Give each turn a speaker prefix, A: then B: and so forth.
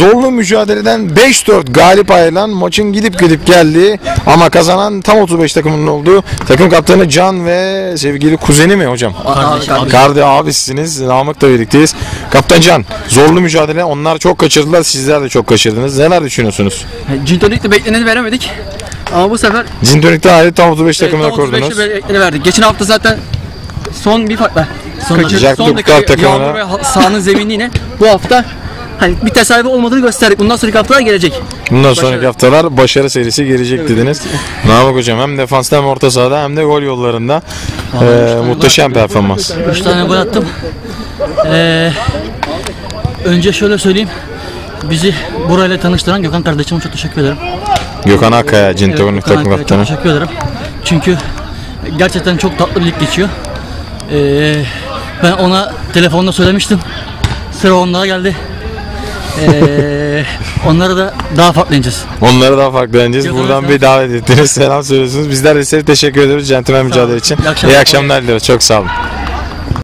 A: Zorlu mücadeleden 5-4 galip ayrılan maçın gidip gidip geldiği ama kazanan tam 35 takımının olduğu takım kaptanı Can ve sevgili kuzeni mi hocam?
B: Kardeş, abi.
A: Kardeş abisiniz. Namık'la birlikteyiz. Kaptan Can, zorlu mücadele. Onlar çok kaçırdılar. Sizler de çok kaçırdınız. Neler düşünüyorsunuz?
B: Cintonik'te bekleneni veremedik. Ama bu sefer
A: Zintonik'te ayrı tam 35 takımına
B: tam 35'te
A: kurdunuz.
B: bekleni verdik. Geçen hafta zaten son bir farkla. Son
A: Kaçacaktık
B: son dakika
A: takımına.
B: yağmur ve ha- sahanın zeminliğine bu hafta hani bir tesadüf olmadığını gösterdik. Bundan sonraki haftalar gelecek.
A: Bundan sonraki haftalar başarı serisi gelecek dediniz. Namık hocam hem defansta hem orta sahada hem de gol yollarında ee, muhteşem performans.
C: 3 tane gol attım. Ee, önce şöyle söyleyeyim. Bizi burayla tanıştıran Gökhan kardeşime çok teşekkür ederim.
A: Gökhan Akkaya, Cintonik
C: Evet,
A: takım kaptanı.
C: Çok teşekkür ederim. Çünkü gerçekten çok tatlı bir lig geçiyor. Ee, ben ona telefonda söylemiştim. Sıra onlara geldi. Ee, onlara da daha farklı ineceğiz.
A: Onları daha farklı.
C: Gökhan
A: Buradan bir davet ettiniz. Selam söylüyorsunuz. Bizler de size teşekkür ediyoruz centilmen mücadele için.
C: İyi akşamlar.
A: İyi akşamlar diliyoruz. Çok sağ olun.